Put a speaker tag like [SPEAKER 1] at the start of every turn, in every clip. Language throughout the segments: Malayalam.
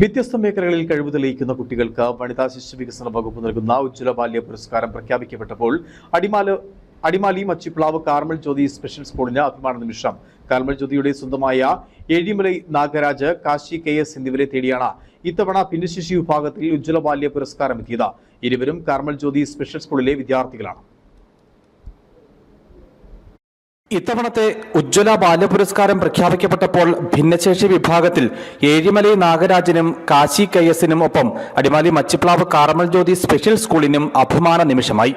[SPEAKER 1] വ്യത്യസ്ത മേഖലകളിൽ കഴിവ് തെളിയിക്കുന്ന കുട്ടികൾക്ക് വനിതാ ശിശു വികസന വകുപ്പ് നൽകുന്ന ഉജ്ജ്വല ബാല്യ പുരസ്കാരം പ്രഖ്യാപിക്കപ്പെട്ടപ്പോൾ അടിമാല അടിമാലി മച്ചിപ്ലാവ് കാർമൽ ജ്യോതി സ്പെഷ്യൽ സ്കൂളിന് അഭിമാന നിമിഷം. കാർമൽ ജ്യോതിയുടെ സ്വന്തമായ ഏഴിമലൈ നാഗരാജ് കാശി കെ എസ് എന്നിവരെ തേടിയാണ് ഇത്തവണ ഭിന്നശേഷി വിഭാഗത്തിൽ ഉജ്ജ്വല ബാല്യ പുരസ്കാരം എത്തിയത് ഇരുവരും കാർമൽ ജ്യോതി സ്പെഷ്യൽ സ്കൂളിലെ വിദ്യാർത്ഥികളാണ്.
[SPEAKER 2] ഇത്തവണത്തെ ഉജ്ജ്വല ബാല്യപുരസ്കാരം പ്രഖ്യാപിക്കപ്പെട്ടപ്പോൾ ഭിന്നശേഷി വിഭാഗത്തിൽ ഏഴിമലൈ നാഗരാജനും കാശി കെ എസിനും ഒപ്പം അടിമാലി മച്ചിപ്ലാവ് കാർമൽ ജ്യോതി സ്പെഷ്യൽ സ്കൂളിനും അഭിമാന നിമിഷമായി.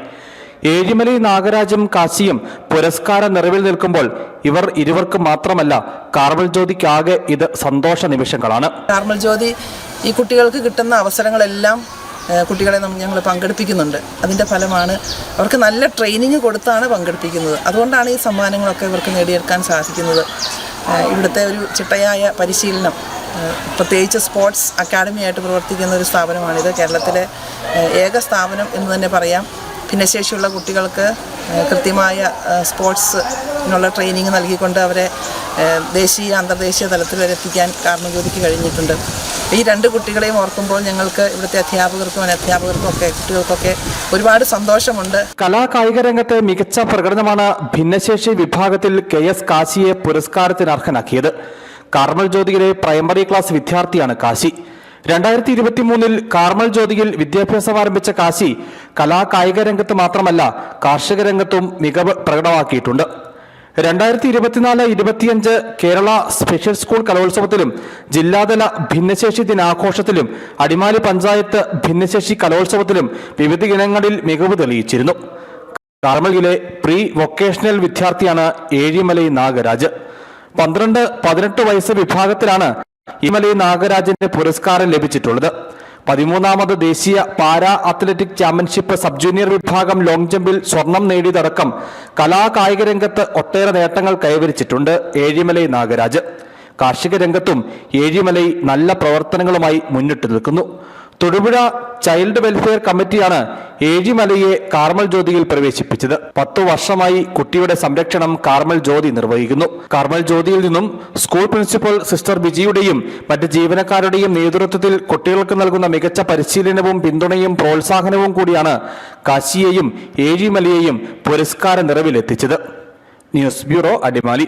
[SPEAKER 2] ഏഴിമലൈ നാഗരാജും കാശിയും പുരസ്കാര നിറവിൽ നിൽക്കുമ്പോൾ ഇവർ ഇരുവർക്കും മാത്രമല്ല കാർമൽ ജ്യോതിക്കാകെ ഇത് സന്തോഷ നിമിഷങ്ങളാണ്.
[SPEAKER 3] കാർമൽ ജ്യോതി ഈ കുട്ടികൾക്ക് കിട്ടുന്ന അവസരങ്ങളെല്ലാം കുട്ടികളെ ഞങ്ങൾ പങ്കെടുപ്പിക്കുന്നുണ്ട്. അതിന്റെ ഫലമാണ് അവർക്ക് നല്ല ട്രെയിനിങ് കൊടുത്താണ് പങ്കെടുപ്പിക്കുന്നത്. അതുകൊണ്ടാണ് ഈ സമ്മാനങ്ങളൊക്കെ ഇവർക്ക് നേടിയെടുക്കാൻ സാധിക്കുന്നത്. ഇവിടുത്തെ ഒരു ചിട്ടയായ പരിശീലനം പ്രത്യേകിച്ച് സ്പോർട്സ് അക്കാഡമിയായിട്ട് പ്രവർത്തിക്കുന്ന ഒരു സ്ഥാപനമാണിത്. കേരളത്തിലെ ഏക സ്ഥാപനം എന്ന് തന്നെ പറയാം. ഭിന്നശേഷിയുള്ള കുട്ടികൾക്ക് കൃത്യമായ സ്പോർട്സിനുള്ള ട്രെയിനിങ് നൽകിക്കൊണ്ട് അവരെ ദേശീയ അന്തർദേശീയ തലത്തിൽ വരെ എത്തിക്കാൻ കാർമ്മജ്യോതിക്ക് കഴിഞ്ഞിട്ടുണ്ട്. ഈ രണ്ട് കുട്ടികളെയും ഓർക്കുമ്പോൾ ഞങ്ങൾക്ക് ഇവിടുത്തെ അധ്യാപകർക്കും അനധ്യാപകർക്കും ഒക്കെ കുട്ടികൾക്കൊക്കെ ഒരുപാട് സന്തോഷമുണ്ട്.
[SPEAKER 2] കലാകായിക രംഗത്തെ മികച്ച പ്രകടനമാണ് ഭിന്നശേഷി വിഭാഗത്തിൽ കെ എസ് കാശിയെ പുരസ്കാരത്തിന് അർഹനാക്കിയത്. കാർമൽ ജ്യോതിയിലെ പ്രൈമറി ക്ലാസ് വിദ്യാർത്ഥിയാണ് കാശി. രണ്ടായിരത്തി ഇരുപത്തി മൂന്നിൽ കാർമൽ ജ്യോതിയിൽ വിദ്യാഭ്യാസം ആരംഭിച്ച കാശി കലാ കായിക രംഗത്ത് മാത്രമല്ല കാർഷിക രംഗത്തും മികവ് പ്രകടമാക്കിയിട്ടുണ്ട്. രണ്ടായിരത്തി ഇരുപത്തിനാല് ഇരുപത്തിയഞ്ച് കേരള സ്പെഷ്യൽ സ്കൂൾ കലോത്സവത്തിലും ജില്ലാതല ഭിന്നശേഷി ദിനാഘോഷത്തിലും അടിമാലി പഞ്ചായത്ത് ഭിന്നശേഷി കലോത്സവത്തിലും വിവിധ ഇനങ്ങളിൽ മികവ് തെളിയിച്ചിരുന്നു. കാർമലിലെ പ്രീ വൊക്കേഷണൽ വിദ്യാർത്ഥിയാണ് ഏഴിമലൈ നാഗരാജ്. പന്ത്രണ്ട് പതിനെട്ട് വയസ്സ് വിഭാഗത്തിലാണ് ഇമലൈ നാഗരാജിന്റെ പുരസ്കാരം ലഭിച്ചിട്ടുള്ളത്. പതിമൂന്നാമത് ദേശീയ para athletic championship sub junior വിഭാഗം ലോങ് ജമ്പിൽ സ്വർണം നേടിയതടക്കം കലാകായിക രംഗത്ത് ഒട്ടേറെ നേട്ടങ്ങൾ കൈവരിച്ചിട്ടുണ്ട് ഏഴിമലൈ നാഗരാജ്. കാർഷിക രംഗത്തും ഏഴിമലൈ നല്ല പ്രവർത്തനങ്ങളുമായി മുന്നിട്ട് നിൽക്കുന്നു. തൊടുപുഴ ചൈൽഡ് വെൽഫെയർ കമ്മിറ്റിയാണ് ഏഴിമലയെ കാർമൽ ജ്യോതിയിൽ പ്രവേശിപ്പിച്ചത്. പത്തു വർഷമായി കുട്ടിയുടെ സംരക്ഷണം കാർമൽ ജ്യോതി നിർവഹിക്കുന്നു. കാർമൽ ജ്യോതിയിൽ നിന്നും സ്കൂൾ പ്രിൻസിപ്പൽ സിസ്റ്റർ ബിജിയുടെയും മറ്റ് ജീവനക്കാരുടെയും നേതൃത്വത്തിൽ കുട്ടികൾക്ക് നൽകുന്ന മികച്ച പരിശീലനവും പിന്തുണയും പ്രോത്സാഹനവും കൂടിയാണ് കാശിയെയും ഏഴിമലയെയും പുരസ്കാര നിറവിലെത്തിച്ചത്. News bureau Adimali.